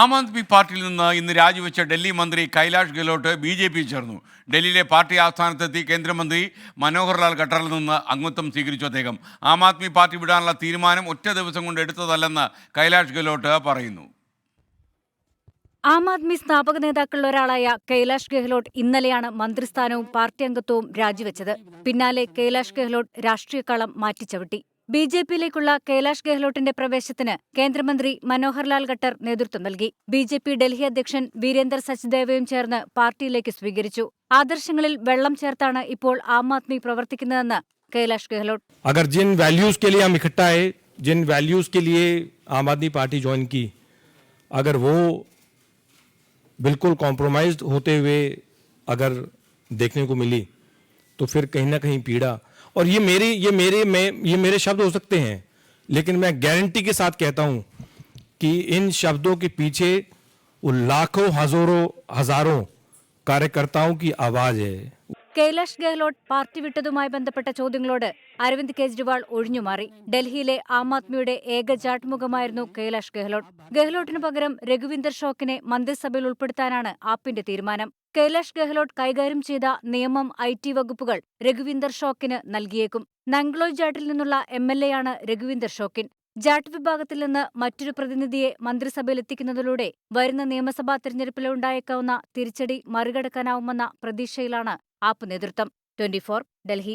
ആം ആദ്മി പാർട്ടിയിൽ നിന്ന് ഇന്ന് രാജിവെച്ച ഡൽഹി മന്ത്രി Kailash Gehlot B J P ചേർന്നു. ഡൽഹിയിലെ പാർട്ടി ആസ്ഥാനത്തെത്തി കേന്ദ്രമന്ത്രി മനോഹർലാൽ ഖട്ടറിൽ നിന്ന് അംഗത്വം സ്വീകരിച്ചു അദ്ദേഹം. ആം ആദ്മി പാർട്ടി വിടാനുള്ള തീരുമാനം ഒറ്റ ദിവസം കൊണ്ട് എടുത്തതല്ലെന്ന് കൈലാഷ് ഗെഹ്ലോട്ട് പറയുന്നു. ആം ആദ്മി സ്ഥാപക നേതാക്കളിൽ ഒരാളായ കൈലാഷ് ഗെഹ്ലോട്ട് ഇന്നലെയാണ് മന്ത്രിസ്ഥാനവും പാർട്ടി അംഗത്വവും രാജിവെച്ചത്. പിന്നാലെ കൈലാഷ് ഗെഹ്ലോട്ട് രാഷ്ട്രീയക്കളം മാറ്റിച്ചവിട്ടി ബി ജെ പിയിലേക്കുള്ള കൈലാഷ് ഗെഹ്ലോട്ടിന്റെ പ്രവേശത്തിന് കേന്ദ്രമന്ത്രി മനോഹർലാൽ ഖട്ടർ നേതൃത്വം നൽകി ബി ജെ പി ഡൽഹി അധ്യക്ഷൻ വീരേന്ദർ സച്ദേവയും ചേർന്ന് പാർട്ടിയിലേക്ക് സ്വീകരിച്ചു ആദർശങ്ങളിൽ വെള്ളം ചേർത്താണ് ഇപ്പോൾ ആം ആദ്മി പ്രവർത്തിക്കുന്നതെന്ന് കൈലാഷ് ഗെഹ്ലോട്ട് अगर जिन वैल्यूज़ के लिए हम इकट्ठा है जिन वैल्यूज़ के लिए आम आदमी पार्टी ज्वाइन की अगर वो बिल्कुल कॉम्प्रोमाइज्ड होते हुए अगर देखने को मिली तो फिर कहीं ना कहीं पीड़ा। और ये मेरे ये मेरे, मैं, ये मेरे शब्द हो सकते हैं, लेकिन मैं गारंटी के साथ कहता हूँ कि इन शब्दों के पीछे वो लाखों, हज़ारों हज़ारों कार्यकर्ताओं की आवाज़ है। കൈലാഷ് ഗെഹ്ലോട്ട് പാർട്ടി വിട്ടതുമായി ബന്ധപ്പെട്ട ചോദ്യങ്ങളോട് അരവിന്ദ് കെജ്രിവാൾ ഒഴിഞ്ഞുമാറി. ഡൽഹിയിലെ ആം ആദ്മിയുടെ ഏക ജാട്ട്മുഖമായിരുന്നു കൈലാഷ് ഗെഹ്ലോട്ട്. ഗെഹ്ലോട്ടിനു പകരം രഘുവിന്ദർ ഷോക്കിനെ മന്ത്രിസഭയിൽ ഉൾപ്പെടുത്താനാണ് ആപ്പിന്റെ തീരുമാനം. കൈലാഷ് ഗെഹ്ലോട്ട് കൈകാര്യം ചെയ്ത നിയമം ഐ ടി വകുപ്പുകൾ രഘുവിന്ദർ ഷോക്കിന് നൽകിയേക്കും. നംഗ്ലോയ് ജാട്ടിൽ നിന്നുള്ള എം എൽ എയാണ് രഘുവിന്ദർ ഷോക്കിൻ. ജാട്ട് വിഭാഗത്തിൽ നിന്ന് മറ്റൊരു പ്രതിനിധിയെ മന്ത്രിസഭയിലെത്തിക്കുന്നതിലൂടെ വരുന്ന നിയമസഭാ തെരഞ്ഞെടുപ്പിലുണ്ടായേക്കാവുന്ന തിരിച്ചടി മറികടക്കാനാവുമെന്ന പ്രതീക്ഷയിലാണ് ആപ്പ് നേതൃത്വം ട്വന്റി ഡൽഹി.